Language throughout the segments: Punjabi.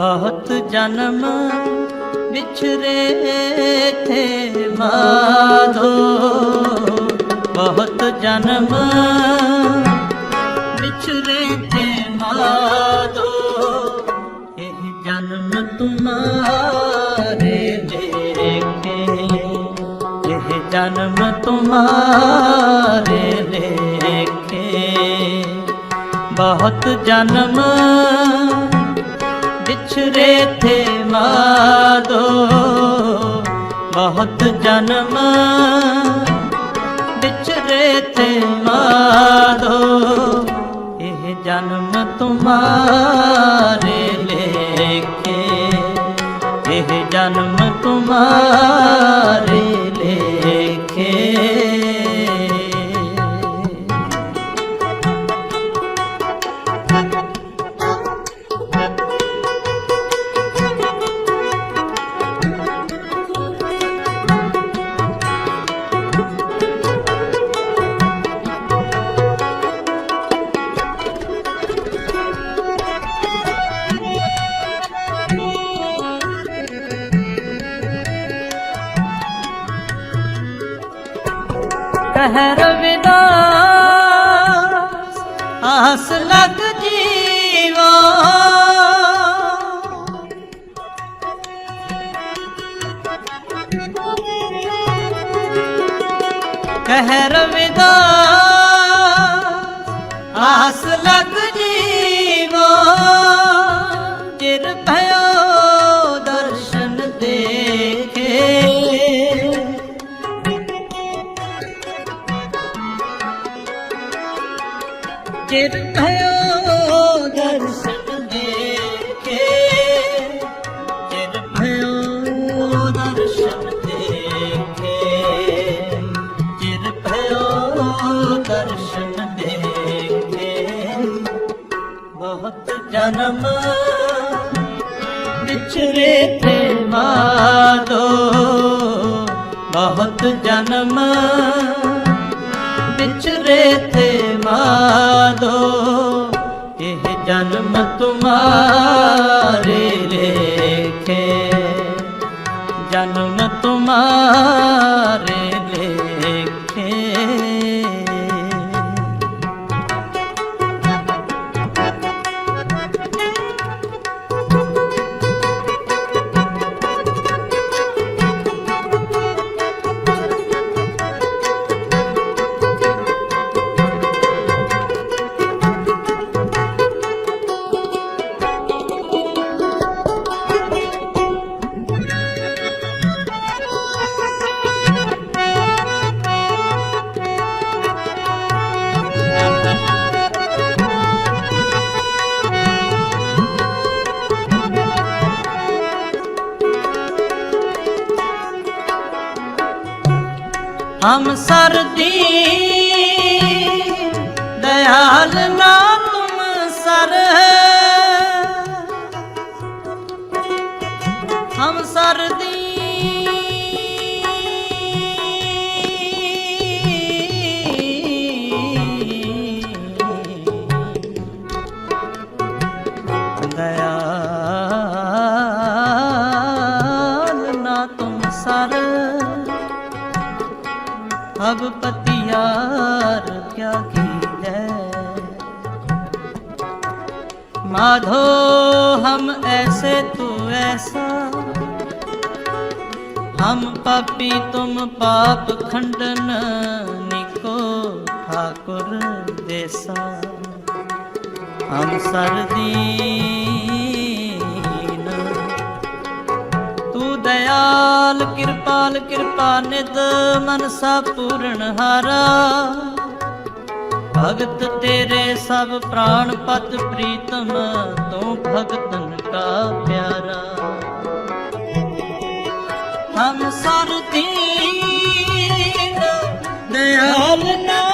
ਬਹੁਤ ਜਨਮ ਵਿਛਰੇ ਥੇ ਮਾਧੋ। ਬਹੁਤ ਜਨਮ ਵਿਛਰੇ ਥੇ ਮਾਧੋ। ਇਹ ਜਨਮ ਤੁਮਾਰੇ ਦੇਖੇ ਇਹ ਜਨਮ ਤੁਮਾਰੇ ਦੇਖੇ ਬਹੁਤ ਜਨਮ ਵਿਛਰੇ ਥੇ ਮਾਦੋ ਬਹੁਤ ਜਨਮ ਵਿਛਰੇ ਥੇ ਮਾਦੋ ਇਹ ਜਨਮ ਤੁਮਾਰੇ ਲੇਖੇ, ਇਹ ਜਨਮ ਤੁਮਾਰੇ ਕਹਿਰ ਵਿਦਾ ਆਸ ਲਗ ਵਿਛਰੇ ਥੇ ਮਾਦੋ ਬਹੁਤ ਜਨਮ ਵਿਛਰੇ ਥੇ ਮਾਦੋ ਇਹ ਜਨਮ ਤੁਮਾਰੇ ਲੇਖੇ ਹਮ ਸਰਦੀ ਦਇਆਲ ਨਾ अब पतियार क्या कीजै माधो हम ऐसे तू ऐसा हम पापी तुम पाप खंडन निको ठाकुर देसा हम सरदीन ਦਇਆਲ, ਕਿਰਪਾਲ, ਕਿਰਪਾ ਨਿਦ ਮਨਸਾ ਪੂਰਨ ਹਾਰਾ। ਭਗਤ ਤੇਰੇ ਸਭ ਪ੍ਰਾਣ ਪਤ ਪ੍ਰੀਤਮ, ਤੂੰ ਭਗਤਨ ਕਾ ਪਿਆਰਾ। ਹਮ ਸਰਦੀਨ ਦਇਆਲ ਨਾ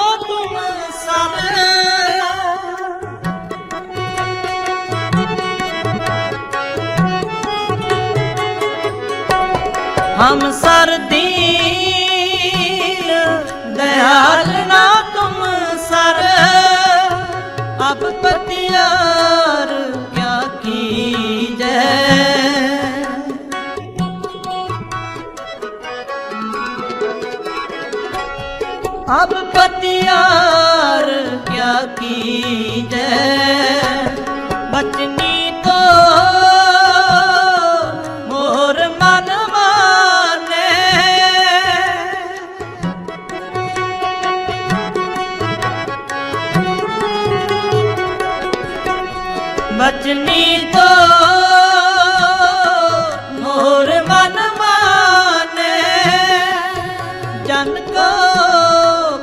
ਹਮ ਸਰ ਦੀਨ, ਦਇਆਲ ਨਾ ਤੁਮ ਸਰ। ਅਬ ਪਤਿਆਰ ਕਿਆ ਕੀਜੈ। ਅਬ ਪਤਿਆਰ ਕਿਆ ਕੀਜੈ। ਬਚਨ ਮਚਨੀ ਤੋ ਮੋਰ ਮਨ ਮਾਨੇ। ਜਨ ਕੋ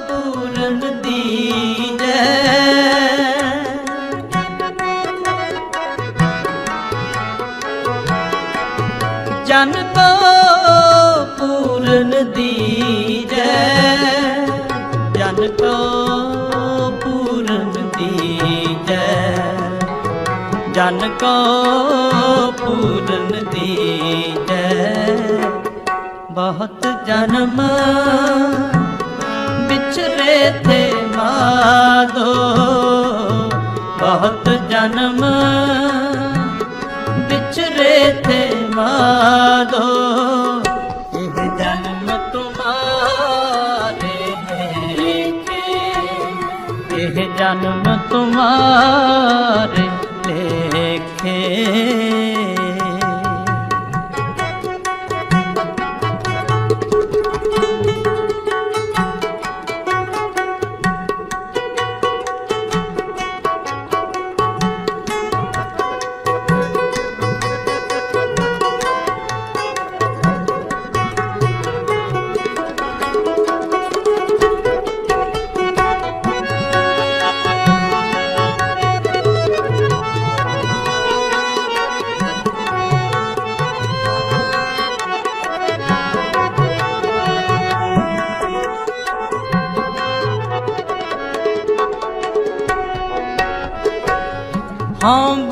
ਪੂਰਨ ਦੀਜੈ ਜਨ ਕੋ ਜਨ ਕੋ ਪੂਰਨ ਦੀਜੈ, ਬਹੁਤ ਜਨਮ ਵਿਚਰੇ ਥੇ ਮਾਧੋ ਬਹੁਤ ਜਨਮ ਵਿਚਰੇ ਥੇ ਮਾਧੋ ਇਹ ਜਨਮ ਤੁਮਾਰੇ ਲੇਖੇ ਇਹ ਜਨਮ ਤੁਮਾਰੇ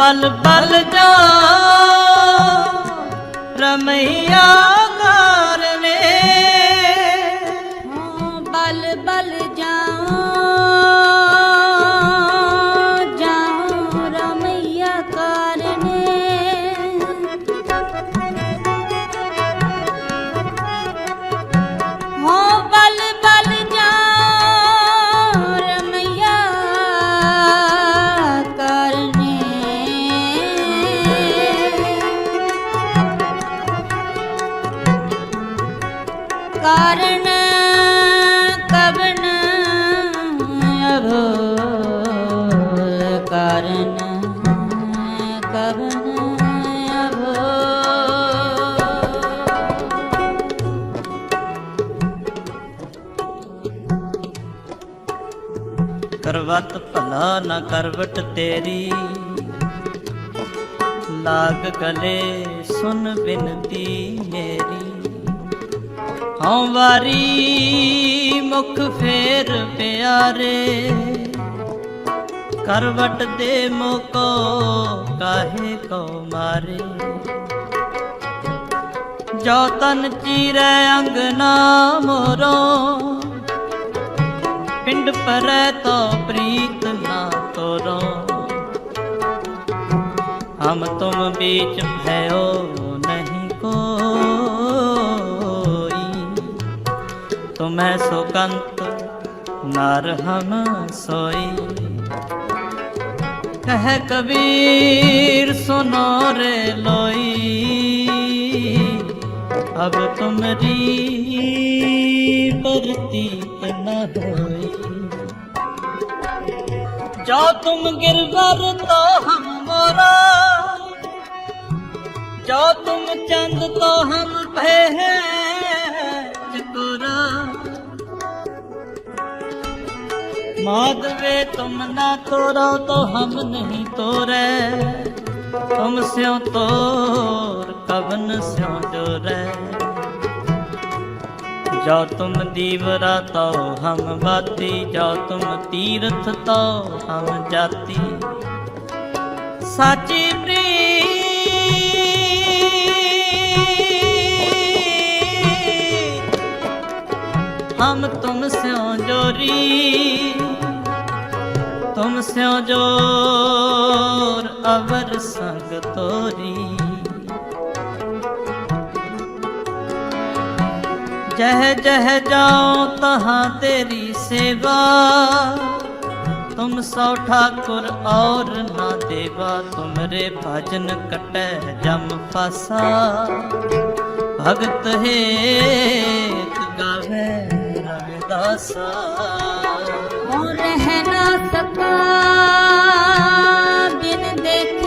ਬਲ ਬਲ ਜਾ ਰਮਈਆ। ਕਾਰਨ ਕਬਨ ਅਭੋ ਕਾਰਨ ਕਬਨ ਅਭੋ ਕਰਵਤ ਭਲਾ ਨਾ ਕਰਵਟ ਤੇਰੀ, ਲਾਗ ਗਲੇ ਸੁਨ ਬਿਨਤੀ ਮੇਰੀ। ਹਉ ਵਾਰੀ ਮੁਖ ਫੇਰ ਪਿਆਰੇ ਕਰਵਟ ਦੇ ਮੋਕੋ ਕਾਹੇ ਕੋ ਮਾਰੇ। ਜੋ ਤਨ ਚੀਰੇ ਅੰਗਨਾ ਮੋਰੋ ਪਿੰਡ ਪਰੈ ਤੋ ਪ੍ਰੀਤ ਨਾ ਤੋਰੋ। ਹਮ ਤੁਮ ਬੀਚ ਭਇਓ ਤੁਮੈ ਸੁਕੰਤ ਨਰਹਮ ਸੋਈ। ਕਹਿ ਕਬੀਰ, ਸੁਨੋ ਰੇ ਲੋਈ। ਅਬ ਤੁਮਰੀ ਪਰਤੀ ਨਾ ਹੋਈ। ਜੋ ਤੁਮ ਗਿਰਵਰ ਤੋ ਹਮ ਮੋਰਾ, ਜੋ ਤੁਮ ਚੰਦ ਤੋ ਹਮ माधवे तुम ना तोड़ो तो हम नहीं तोरे तुम स्यों तोर कवन स्यों जोरे जो तुम दीवरा तो हम बाती जो तुम तीर्थ तो हम जाती साची प्रीत हम तुम स्यों जोरी ਤੁਮ ਸਿਉ ਜੋਰ, ਅਵਰ ਸੰਗ ਤੋਰੀ। ਜਹ ਜਹ ਜਾਉ ਤਹਾਂ ਤੇਰੀ ਸੇਵਾ, ਤੁਮ ਸੋ ਠਾਕੁਰ ਔਰ ਨਾ ਦੇਵਾ, ਤੁਮਰੇ ਭਜਨ ਕਟੈ ਜਮ ਫਾਸਾ। ਭਗਤ ਹੇਤ ਗਾਵੇ ਰਵਿਦਾਸਾ। ਉਹ ਰਹਿ ਨਾ ਸਕਾ। ਬਿਨ ਦੇਖੇ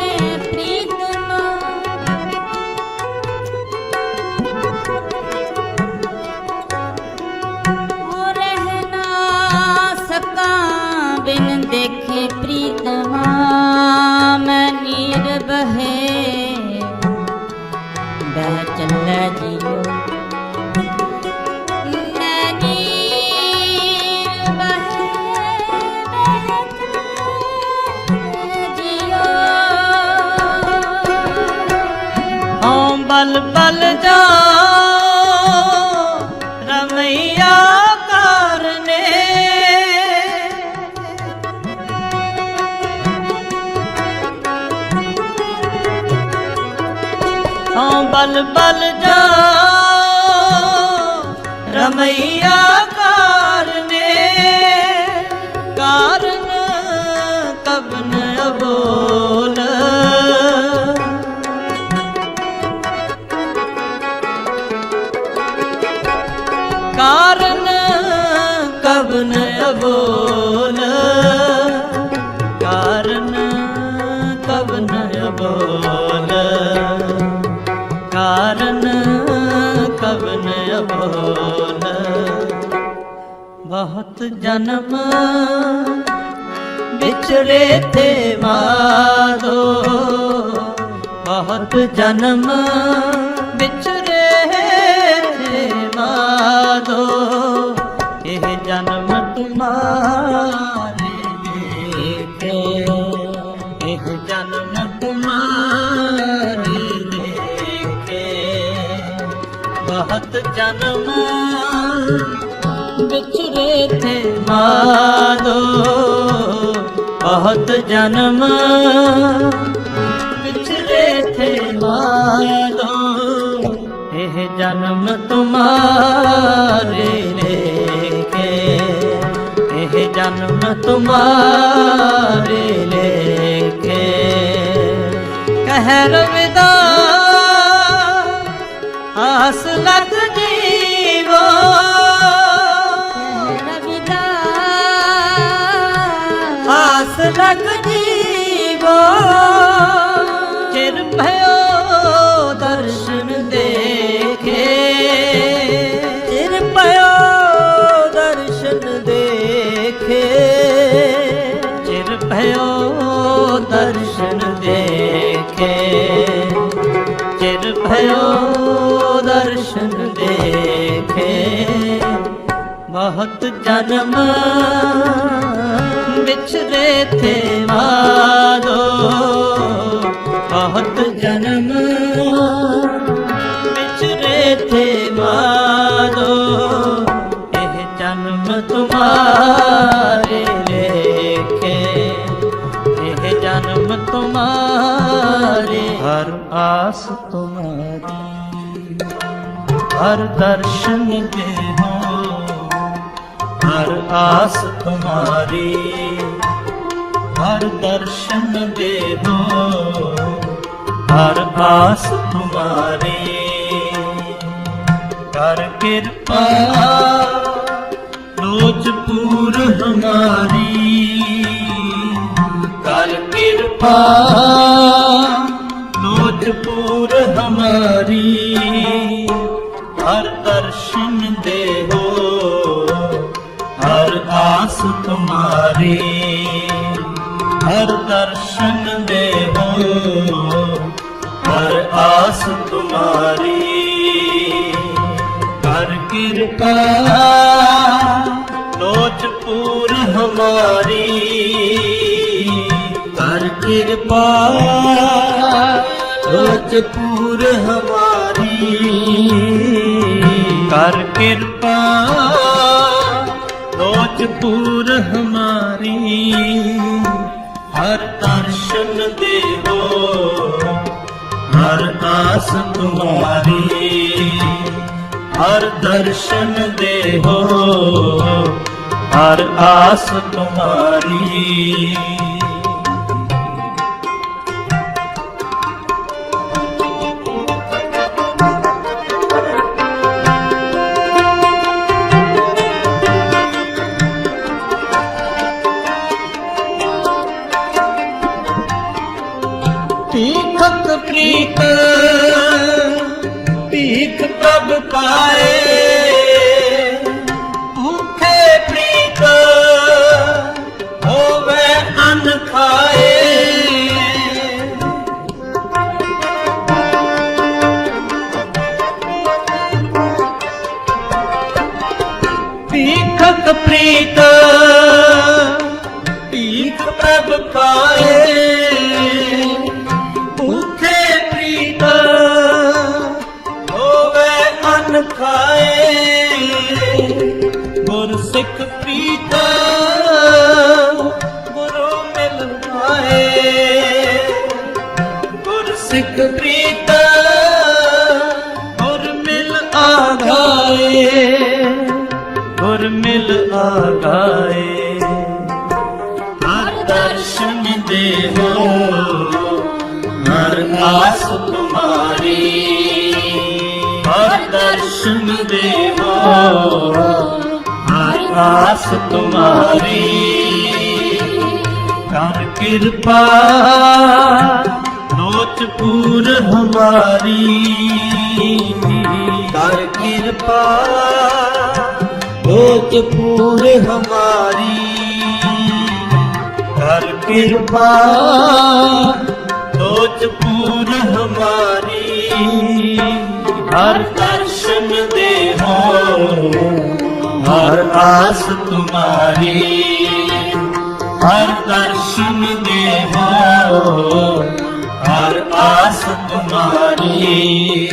ਹਉ ਪਲ ਜਾ ਰਮਈਆ ਕਰਨੇ। ਹਉ ਬਲ ਬਲ ਜਾ ਰਮਈਆ ਜਨਮ ਵਿਚਰੇ ਤੇ ਮਾਦੋ ਬਹੁਤ ਜਨਮ ਵਿਚਰੇ ਤੇ ਮਾਦੋ ਇਹ ਜਨਮ ਤੁਮਾਰੇ ਦੇਖੇ ਇਹ ਜਨਮ ਤੁਮਾਰੇ ਦੇਖੇ ਬਹੁਤ ਜਨਮ ਵਿਛੜੇ ਥੇ ਮਾਦੋ ਬਹੁਤ ਜਨਮ ਪਿਛਲੇ ਥੇ ਮਾਦੋ ਇਹ ਜਨਮ ਤੁਮਾਰੇ ਲੇਕੇ ਇਹ ਜਨਮ ਤੁਮਾਰੇ ਲੇਕੇ ਕਹਿ ਰਵਿਦਾ ਆਸ ਲਖ ਆਸ ਜੀਵੋ ਚਿਰ ਭਇਓ ਦਰਸ਼ਨ ਦੇਖੇ। ਚਿਰ ਭਇਓ ਦਰਸ਼ਨ ਦੇਖੇ। ਚਿਰ ਭਇਓ ਦਰਸ਼ਨ ਦੇਖੇ। ਚਿਰ ਭਇਓ ਦਰਸ਼ਨ ਦੇਖੇ। ਬਹੁਤ ਜਨਮ ਵਿਛਰੇ ਥੇ ਮਾਦੋ ਬਹੁਤ ਜਨਮ ਵਿਛਰੇ ਥੇ ਮਾਦੋ ਇਹ ਜਨਮ ਤੁਮਾਰੇ ਲੇਖੇ। ਇਹ ਜਨਮ ਤੁਮਾਰੇ ਹਰ ਆਸ ਤੁਮਾਰੀ। ਹਰ ਦਰਸ਼ਨ ਦੇ ਹਰ ਆਸ ਤੁਮਾਰੀ ਹਰ ਦਰਸ਼ਨ ਦੇ ਦੋ ਹਰ ਆਸ ਤੁਮਾਰੀ ਕਰ ਕਿਰਪਾ ਲੋਚ ਪੂਰ ਹਮਾਰੀ। ਕਰ ਕਿਰਪਾ ਲੋਚ ਪੂਰ ਮਾਰੇ, ਹਰ ਦਰਸ਼ਨ ਦੇਵੋ ਹਰ ਆਸ ਤੁਮਾਰੀ ਕਰ ਕਿਰਪਾ, ਲੋਚ ਪੂਰ ਹਮਾਰੀ। ਕਰ ਕਿਰਪਾ, ਲੋਚ ਪੂਰ ਹਮਾਰੀ। ਕਰ ਕਿਰਪਾ मजबूर हमारी हर दर्शन देवो हर आस तुम्हारी हर दर्शन देवो हर आस तुम्हारी ਭੀਖਕ ਪ੍ਰੀਤ ਭੀਖ ਪ੍ਰਭ ਪਾਏ। ਭੁਖੇ ਪ੍ਰੀਤ ਹੋਵੇ ਅਨ ਖਾਏ। ਭੀਖਕ ਪ੍ਰੀਤ ਪ੍ਰੀਤ ਗੁਰ ਮਿਲ ਆਗਾਏ, ਗੁਰ ਮਿਲ ਆਗਾਏ। ਹਰ ਦਰਸ਼ਨ ਦੇਵੋ ਹਰ ਆਸ ਤੁਮਾਰੀ। ਹਰ ਦਰਸ਼ਨ ਦੇਵੋ ਹਰ ਆਸ ਤੁਮਾਰੀ। ਕਰ ਕਿਰਪਾ ਲੋਚ ਪੂਰ ਹਮਾਰੀ। ਕਰ ਕਿਰਪਾ ਲੋਚ ਪੂਰ ਹਮਾਰੀ। ਕਰ ਕਿਰਪਾ ਲੋਚ ਪੂਰ ਹਮਾਰੀ। ਹਰ ਦਰਸ਼ਨ ਦੇਹੋ, ਹਰ ਆਸ ਤੁਮਾਰੀ। ਹਰ ਦਰਸ਼ਨ ਦੇਹੋ ਹਰ ਆਸ ਤੁਮਾਰੀ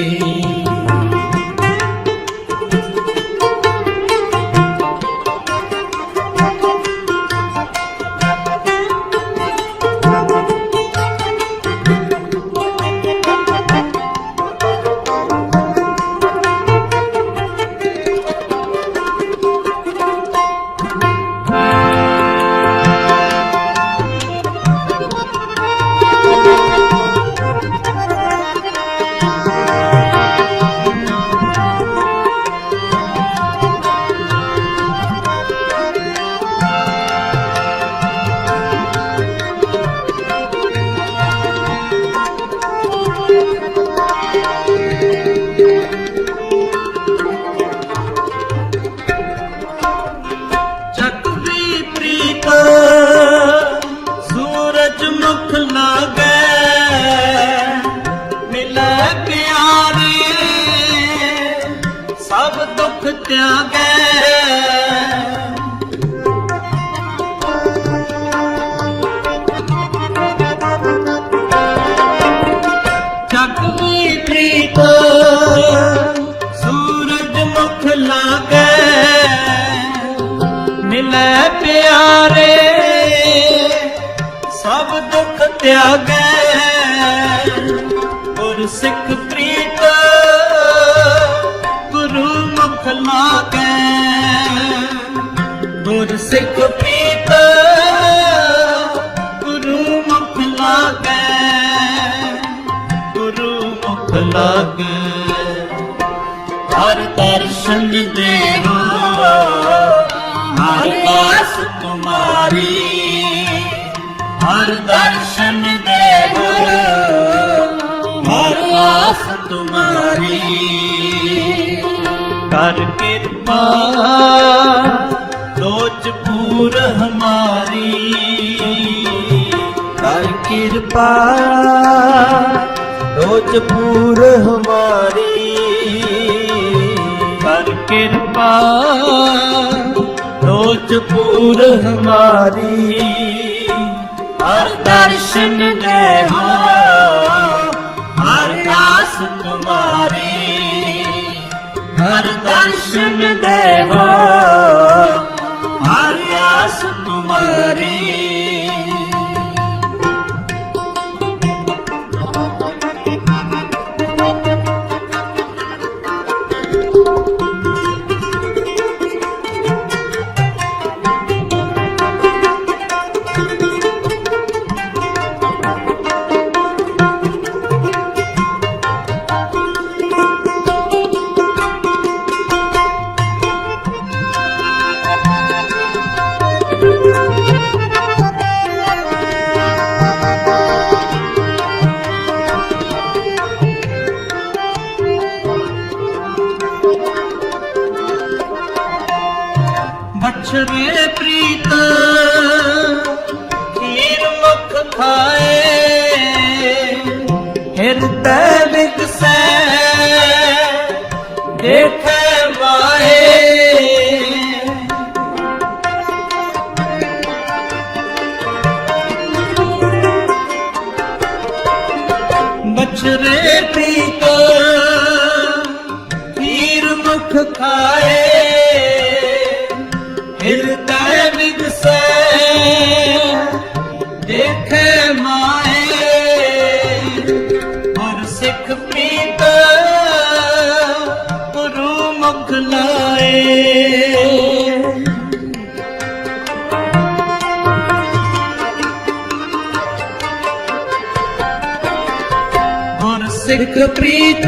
ਦੁੱਖ ਗੁਰ ਸਿੱਖ ਪ੍ਰੀਤ ਗੁਰੂ ਮੁਖ ਲਾਗੈ ਗੁਰ ਸਿੱਖ ਪ੍ਰੀਤ ਗੁਰੂ ਮੁਖ ਲਾਗੈ ਗੁਰੂ ਮੁਖ ਲਾਗੈ ਹਰ ਦਰਸ਼ਨ ਦੇਵੋ, ਹਰ ਆਸ ਤੁਮਾਰੀ ਹਰ ਦਰਸ਼ਨ ਤੁਮਾਰੀ ਕਰ ਕਿਰਪਾ, ਲੋਚ ਪੂਰ ਹਮਾਰੀ। ਕਰ ਕਿਰਪਾ, ਲੋਚ ਪੂਰ ਹਮਾਰੀ। ਕਰ ਕਿਰਪਾ, ਲੋਚ ਪੂਰ ਹਮਾਰੀ। ਹਰ ਦਰਸ਼ਨ ਦੇਵੋ ਹਰ ਦਰਸ਼ਨ ਬਛਰੇ ਪ੍ਰੀਤ ਪੀਰ ਮੁਖ ਖਾਏ ਹਿਰਦੈ ਵਿਗਸੈ। ਸਿੱਖ ਪ੍ਰੀਤ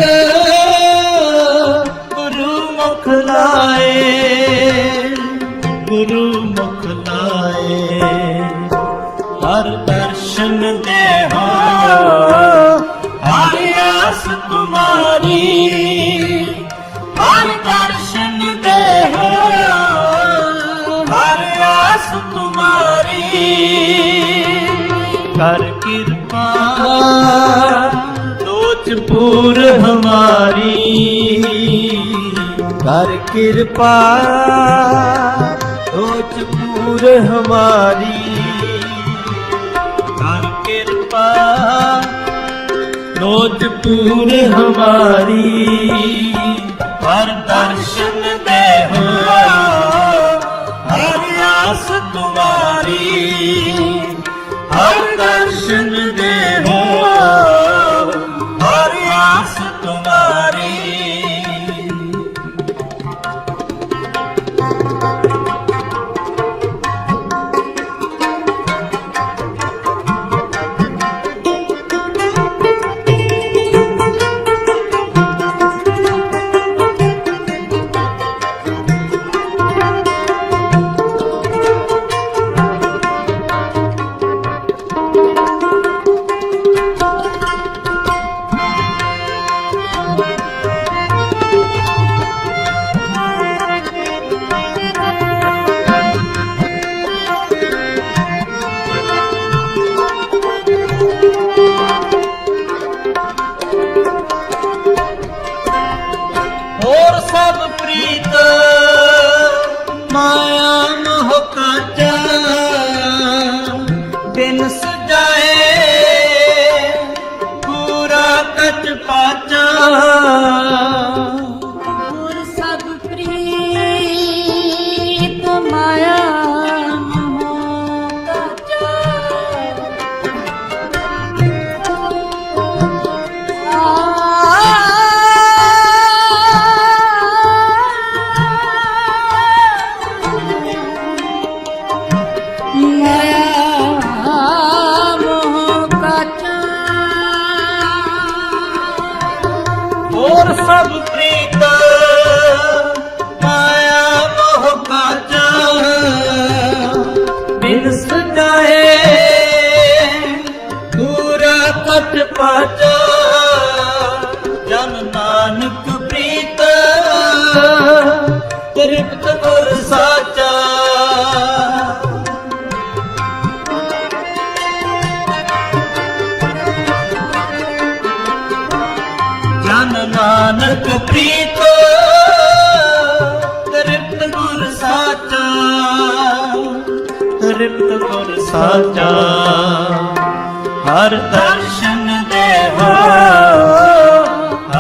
ਗੁਰੂ ਮੁਖ ਲਾਏ। ਗੁਰੂ ਮੁਖ ਲਾਏ। ਹਰ ਦਰਸ਼ਨ ਦੇ ਹਰ ਆਸ ਤੁਮਾਰੀ ਕਰ ਕਿਰਪਾ ਸੋਚ ਪੂਰ ਹਮਾਰੀ। ਕਰ ਕਿਰਪਾ ਲੋਚ ਪੂਰ ਹਮਾਰੀ। ਹਰ ਦਰਸ਼ਨ ਦੇਹੋ ਹਰ ਆਸ ਤੁਮਾਰੀ ਹਰ ਦਰਸ਼ਨ ਦੇ ਹੋਰ ਸਭ ਪ੍ਰੀਤ ਮਾਇਆ ਮੋਹ ਕਾਚਾ ਬਿਨ ਸਜਾਏ ਪੂਰਾ ਕਟ ਪਾਚਾ ਸਾਚਾ। ਹਰ ਦਰਸ਼ਨ